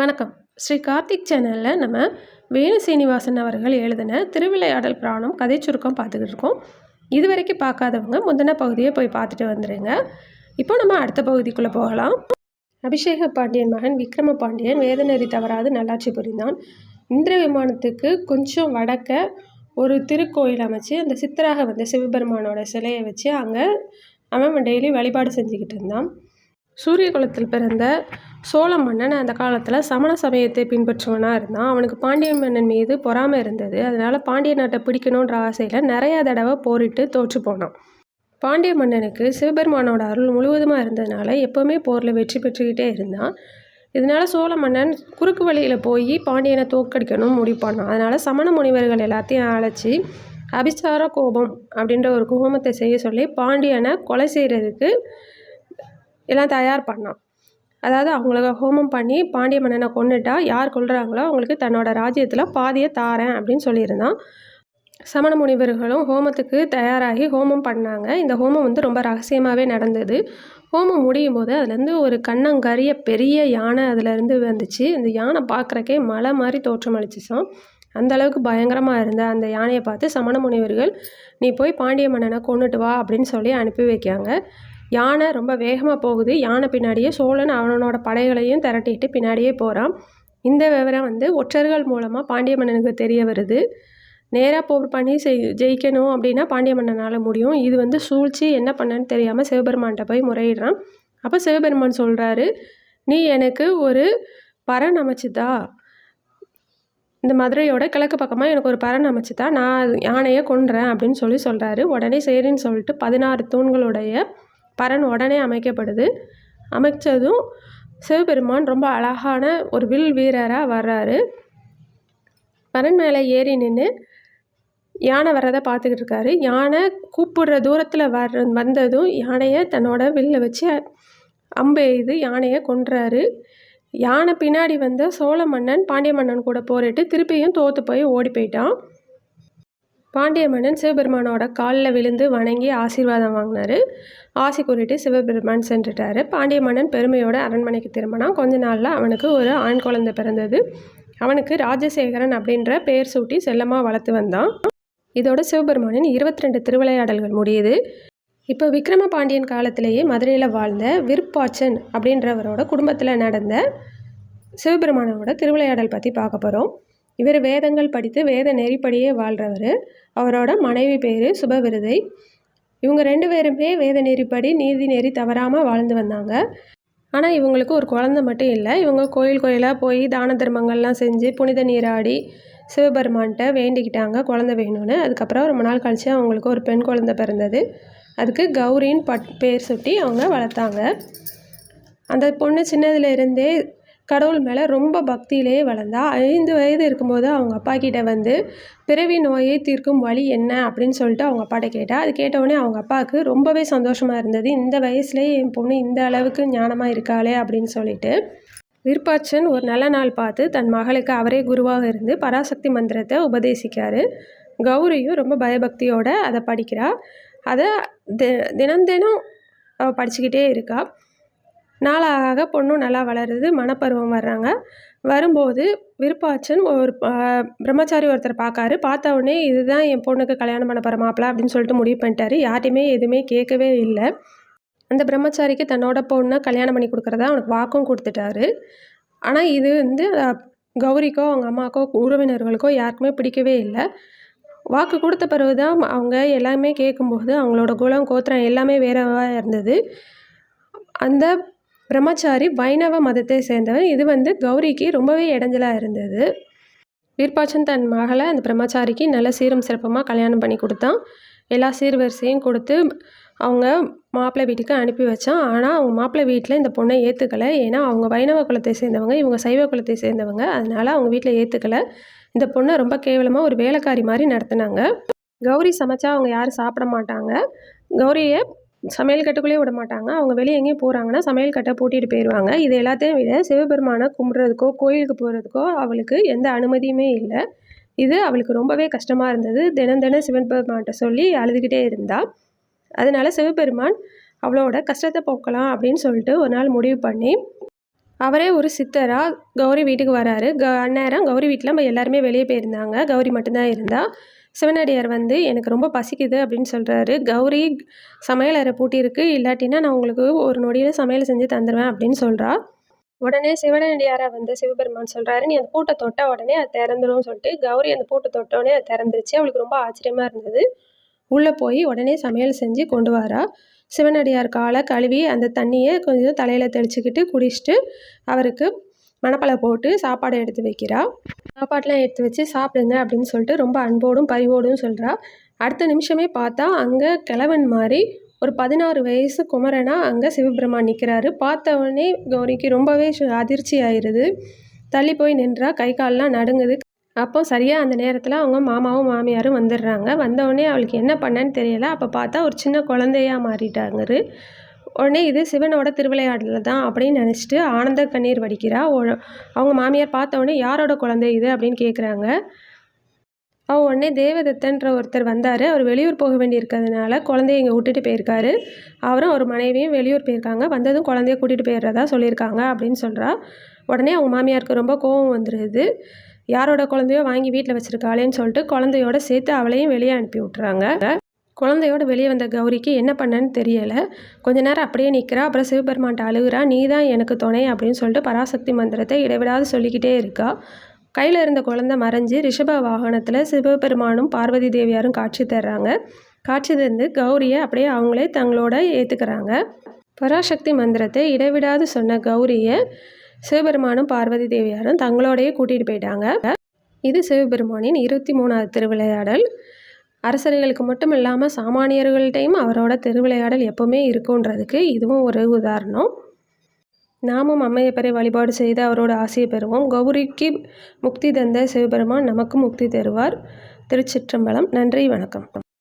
வணக்கம். ஸ்ரீ கார்த்திக் சேனலில் நம்ம வேணு சீனிவாசன் அவர்கள் எழுதின திருவிளையாடல் பிராணம் கதை சுருக்கம் பார்த்துக்கிட்டு இருக்கோம். இது வரைக்கும் பார்க்காதவங்க முந்தின பகுதியை போய் பார்த்துட்டு வந்துடுங்க இப்போ நம்ம அடுத்த பகுதிக்குள்ளே போகலாம். அபிஷேக பாண்டியன் மகன் விக்ரம பாண்டியன் வேதநெறி தவறாது நல்லாட்சி புரிந்தான். இந்திர விமானத்துக்கு கொஞ்சம் வடக்க ஒரு திருக்கோயில் அமைச்சு அந்த சித்தராக வந்து சிவபெருமானோட சிலையை வச்சு அங்கே அவன் டெய்லி வழிபாடு செஞ்சுக்கிட்டு இருந்தான். சூரிய குலத்தில் பிறந்த சோழ மன்னன் அந்த காலத்தில் சமண சமயத்தை பின்பற்றுவனாக இருந்தான். அவனுக்கு பாண்டிய மன்னன் மீது பொறாமை இருந்தது. அதனால் பாண்டிய நாட்டை பிடிக்கணுன்ற ஆசையில் நிறையா தடவை போரிட்டு தோற்று போனான். பாண்டிய மன்னனுக்கு சிவபெருமானோட அருள் முழுவதுமாக இருந்ததுனால எப்போவுமே போரில் வெற்றி பெற்றுக்கிட்டே இருந்தான். இதனால் சோழ மன்னன் குறுக்கு வழியில் போய் பாண்டியனை தோற்கடிக்கணும்னு முடிவு பண்ணான். அதனால் சமண முனிவர்கள் எல்லாத்தையும் அழைச்சி அபிசார கோபம் அப்படின்ற ஒரு கோபத்தை செய்ய சொல்லி பாண்டியனை கொலை செய்கிறதுக்கு எல்லாம் தயார் பண்ணான். அதாவது அவங்கள ஹோமம் பண்ணி பாண்டிய மன்னனை கொண்டுட்டா யார் கொள்கிறாங்களோ அவங்களுக்கு தன்னோட ராஜ்யத்தில் பாதியை தாரேன் அப்படின்னு சொல்லியிருந்தான். சமண முனிவர்களும் ஹோமத்துக்கு தயாராகி ஹோமம் பண்ணாங்க. இந்த ஹோமம் வந்து ரொம்ப ரகசியமாகவே நடந்தது. ஹோமம் முடியும் போது அதுலேருந்து ஒரு கண்ணங்கரிய பெரிய யானை அதுலேருந்து வந்துச்சு. இந்த யானை பார்க்குறக்கே மலை மாதிரி தோற்றம் அளிச்சிச்சோம். அந்த அளவுக்கு பயங்கரமாக இருந்த அந்த யானையை பார்த்து சமண முனிவர்கள் நீ போய் பாண்டிய மன்னனை கொண்டுட்டு வா அப்படின்னு சொல்லி அனுப்பி வைக்காங்க யானை ரொம்ப வேகமாக போகுது. யானை பின்னாடியே சோழன் அவனோட படைகளையும் திரட்டிட்டு பின்னாடியே போகிறான் இந்த விவரம் வந்து ஒற்றர்கள் மூலமாக பாண்டிய மன்னனுக்கு தெரிய வருது. நேராக போர் பண்ணி செய் ஜெயிக்கணும் அப்படின்னா பாண்டிய மன்னனால் முடியும். இது வந்து சூழ்ச்சி என்ன பண்ணன்னு தெரியாமல் சிவபெருமான்கிட்ட போய் முறையிடுறான். அப்போ சிவபெருமான் சொல்கிறாரு நீ எனக்கு ஒரு பரன் அமைச்சுதா? இந்த மதுரையோட கிழக்கு பக்கமாக எனக்கு ஒரு பரன் அமைச்சுதா? நான் யானையை கொன்றேன் அப்படின்னு சொல்லி சொல்கிறாரு உடனே சரின்னு சொல்லிட்டு பதினாறு தூண்களுடைய பரன் உடனே அமைக்கப்படுது. அமைச்சதும் சிவபெருமான் ரொம்ப அழகான ஒரு வில் வீரராக வர்றாரு. பரன் மேலே ஏறி நின்று யானை வர்றதை பார்த்துக்கிட்டு இருக்காரு. யானை கூப்பிடுற தூரத்தில் வர்ற வந்ததும் யானையை தன்னோட வில்ல வச்சு அம்பு எய்து யானையை கொன்றாரு. யானை பின்னாடி வந்த சோழ மன்னன் பாண்டிய மன்னன் கூட போரிட்டு திருப்பியும் தோற்று போய் ஓடி போயிட்டான். பாண்டிய மன்னன் சிவபெருமானோட காலில் விழுந்து வணங்கி ஆசீர்வாதம் வாங்கினார். ஆசி கூறிட்டு சிவபெருமான் சென்றுட்டார். பாண்டிய மன்னன் பெருமையோட அரண்மனைக்கு திரும்பினான். கொஞ்ச நாளில் அவனுக்கு ஒரு ஆண் குழந்தை பிறந்தது. அவனுக்கு ராஜசேகரன் அப்படின்ற பெயர் சூட்டி செல்லமாக வளர்த்து வந்தான். இதோட சிவபெருமானின் இருபத்தி ரெண்டு திருவிளையாடல்கள் முடியுது. இப்போ விக்ரம பாண்டியன் காலத்திலேயே மதுரையில் வாழ்ந்த விற்பாச்சன் அப்படின்றவரோட குடும்பத்தில் நடந்த சிவபெருமானோட திருவிளையாடல் பற்றி பார்க்க போகிறோம் இவர் வேதங்கள் படித்து வேத நெறிப்படியே வாழ்கிறவர் அவரோட மனைவி பேர் சுபவிருதை. இவங்க ரெண்டு பேருமே வேத நெறிப்படி நீதி நெறி தவறாமல் வாழ்ந்து வந்தாங்க. ஆனால் இவங்களுக்கு ஒரு குழந்த மட்டும் இல்லை. இவங்க கோயில் கோயிலாக போய் தான தர்மங்கள்லாம் செஞ்சு புனித நீராடி சிவபெருமான்கிட்ட வேண்டிக்கிட்டாங்க குழந்த வேணும்னு. அதுக்கப்புறம் ரொம்ப நாள் கழித்து அவங்களுக்கு ஒரு பெண் குழந்த பிறந்தது. அதுக்கு கௌரின்னு பட் பேர் சுட்டி அவங்க வளர்த்தாங்க. அந்த பொண்ணு சின்னதுலேருந்தே கடவுள் மேலே ரொம்ப பக்தியிலேயே வளர்ந்தா ஐந்து வயது இருக்கும்போது அவங்க அப்பா கிட்ட வந்து பிறவி நோயை தீர்க்கும் வழி என்ன? அப்படின்னு சொல்லிட்டு அவங்க அப்பாட்ட கேட்டால் அது கேட்டவுடனே அவங்க அப்பாவுக்கு ரொம்பவே சந்தோஷமாக இருந்தது. இந்த வயசுலேயே என் பொண்ணு இந்த அளவுக்கு ஞானமாக இருக்காளே? அப்படின்னு சொல்லிட்டு விருப்பாச்சன் ஒரு நல்ல நாள் பார்த்து தன் மகளுக்கு அவரே குருவாக இருந்து பராசக்தி மந்திரத்தை உபதேசிக்காரு கௌரியும் ரொம்ப பயபக்தியோடு அதை படிக்கிறா. அதை தினம் தினம் படிச்சுக்கிட்டே இருக்கா. நாளாக பொண்ணும் நல்லா வளருது மனப்பருவம் வர்றாங்க. வரும்போது விருப்பாச்சன் ஒரு பிரம்மச்சாரி ஒருத்தர் பார்க்காரு. பார்த்த உடனே இதுதான் என் பொண்ணுக்கு கல்யாணம் பண்ண போகிற மாப்பிள்ள அப்படின்னு சொல்லிட்டு முடிவு பண்ணிட்டாரு. யார்ட்டையுமே எதுவுமே கேட்கவே இல்லை. அந்த பிரம்மச்சாரிக்கு தன்னோட பொண்ணை கல்யாணம் பண்ணி கொடுக்குறதா அவனுக்கு வாக்கும் கொடுத்துட்டாரு. ஆனால் இது வந்து கௌரிக்கோ அவங்க அம்மாக்கோ உறவினர்களுக்கோ யாருக்குமே பிடிக்கவே இல்லை. வாக்கு கொடுத்த பிறகு தான் அவங்க எல்லாமே கேட்கும்போது அவங்களோட குலம் கோத்திரம் எல்லாமே வேறவாக இருந்தது. அந்த பிரம்மச்சாரி வைணவ மதத்தை சேர்ந்தவர் இது வந்து கௌரிக்கு ரொம்பவே இடைஞ்சலாக இருந்தது. வீர்பாச்சன் தன் மகளை அந்த பிரம்மச்சாரிக்கு நல்ல சீரும் சிறப்பமாக கல்யாணம் பண்ணி கொடுத்தான். எல்லா சீர்வரிசையும் கொடுத்து அவங்க மாப்பிள்ளை வீட்டுக்கு அனுப்பி வச்சான். ஆனால் அவங்க மாப்பிள்ளை வீட்டில் இந்த பொண்ணை ஏற்றுக்கலை ஏன்னா அவங்க வைணவ குலத்தை சேர்ந்தவங்க இவங்க சைவ குலத்தை சேர்ந்தவங்க. அதனால் அவங்க வீட்டில் ஏற்றுக்கலை இந்த பொண்ணை ரொம்ப கேவலமாக ஒரு வேலைக்காரி மாதிரி நடத்தினாங்க. கௌரி சமைச்சா அவங்க யாரும் சாப்பிட மாட்டாங்க. கௌரியை சமையல் கட்டுக்குள்ளேயே விட மாட்டாங்க. அவங்க வெளியே எங்கேயும் போகிறாங்கன்னா சமையல் கட்டை பூட்டிகிட்டு போயிடுவாங்க இது எல்லாத்தையும் விட சிவபெருமானை கும்பிட்றதுக்கோ கோயிலுக்கு போகிறதுக்கோ அவளுக்கு எந்த அனுமதியுமே இல்லை. இது அவளுக்கு ரொம்பவே கஷ்டமாக இருந்தது. தினம் தினம் சிவபெருமான்கிட்ட சொல்லி அழுதுகிட்டே இருந்தாள் அதனால சிவபெருமான் அவளோட கஷ்டத்தை போக்கலாம் அப்படின்னு சொல்லிட்டு ஒரு நாள் முடிவு பண்ணி அவரே ஒரு சித்தராக கௌரி வீட்டுக்கு வராரு. க அந்நேரம் கௌரி வீட்டில் நம்ம எல்லாருமே வெளியே போயிருந்தாங்க. கௌரி மட்டும்தான் இருந்தால் சிவனடியார் வந்து எனக்கு ரொம்ப பசிக்குது அப்படின்னு சொல்கிறாரு கௌரி சமையல் அறை பூட்டியிருக்கு. இல்லாட்டினா நான் உங்களுக்கு ஒரு நொடியில் சமையல் செஞ்சு தந்துடுவேன் அப்படின்னு சொல்கிறா உடனே சிவனடியாரை வந்து சிவபெருமான் சொல்கிறாரு நீ அந்த பூட்டை தொட்ட உடனே அது திறந்துடும் சொல்லிட்டு கௌரி அந்த பூட்டை தொட்டோடனே அது திறந்துருச்சு. அவளுக்கு ரொம்ப ஆச்சரியமாக இருந்தது. உள்ளே போய் உடனே சமையல் செஞ்சு கொண்டு வரா. சிவனடியார் காலை கழுவி அந்த தண்ணியை கொஞ்சம் தலையில் தெளிச்சுக்கிட்டு குடிச்சிட்டு அவருக்கு மணப்பலை போட்டு சாப்பாடு எடுத்து வைக்கிறா. சாப்பாடெலாம் எடுத்து வச்சு சாப்பிடுங்க அப்படின்னு சொல்லிட்டு ரொம்ப அன்போடும் பரிவோடும் சொல்கிறா அடுத்த நிமிஷமே பார்த்தா அங்கே கிழவன் மாதிரி ஒரு பதினாறு வயசு குமரனா அங்கே சிவபெருமான் நிற்கிறாரு பார்த்த உடனே கௌரிக்கு ரொம்பவே சு- அதிர்ச்சி ஆயிடுது தள்ளி போய் நின்றா கை கால்லாம் நடுங்குது. அப்போ சரியாக அந்த நேரத்தில் அவங்க மாமாவும் மாமியாரும் வந்துடுறாங்க. வந்தவுடனே அவளுக்கு என்ன பண்ணன்னு தெரியல. அப்போ பார்த்தா ஒரு சின்ன குழந்தையாக மாறிட்டாங்கரு. உடனே இது சிவனோட திருவிளையாடல தான் அப்படின்னு நினச்சிட்டு ஆனந்த கண்ணீர் வடிக்கிறா. அவங்க மாமியார் பார்த்த உடனே யாரோட குழந்தை இது அப்படின்னு கேட்குறாங்க அவ உடனே தேவதத்தன்ற ஒருத்தர் வந்தார். அவர் வெளியூர் போக வேண்டியிருக்கிறதுனால குழந்தைய இங்கே விட்டுட்டு போயிருக்காரு. அவரும் ஒரு மனைவியும் வெளியூர் போயிருக்காங்க. வந்ததும் குழந்தைய கூட்டிகிட்டு போயிடுறதா சொல்லியிருக்காங்க அப்படின்னு சொல்கிறா உடனே அவங்க மாமியாருக்கு ரொம்ப கோவம் வந்துடுது யாரோட குழந்தையோ வாங்கி வீட்டில் வச்சுருக்காளேன்னு சொல்லிட்டு குழந்தையோட சேர்த்து அவளையும் வெளியே அனுப்பி விட்றாங்க குழந்தையோட வெளியே வந்த கௌரிக்கு என்ன பண்ணன்னு தெரியலை. கொஞ்ச நேரம் அப்படியே நிற்கிறா அப்புறம் சிவபெருமான்ட்ட அழுகுறா. நீ தான் எனக்கு துணை அப்படின்னு சொல்லிட்டு பராசக்தி மந்திரத்தை இடைவிடாது சொல்லிக்கிட்டே இருக்கா. கையில் இருந்த குழந்தை மறைஞ்சு ரிஷப வாகனத்தில் சிவபெருமானும் பார்வதி தேவியாரும் காட்சி தர்றாங்க. காட்சி தந்து கௌரியை அப்படியே அவங்களே தங்களோட ஏற்றுக்கிறாங்க பராசக்தி மந்திரத்தை இடைவிடாது சொன்ன கௌரியை சிவபெருமானும் பார்வதி தேவியாரும் தங்களோடையே கூட்டிகிட்டு போயிட்டாங்க. இது சிவபெருமானின் இருபத்தி மூணாவது திருவிளையாடல். அரசர்களுக்கு மட்டும் இல்லாமல் சாமானியர்கள்ட்டையும் அவரோட திருவிளையாடல் எப்போவுமே இருக்குன்றதுக்கு இதுவும் ஒரு உதாரணம். நாமும் அம்மையப்பரை வழிபாடு செய்து அவரோட ஆசையை பெறுவோம். கௌரிக்கு முக்தி தந்த சிவபெருமான் நமக்கும் முக்தி தருவார். திருச்சிற்றம்பலம். நன்றி வணக்கம்.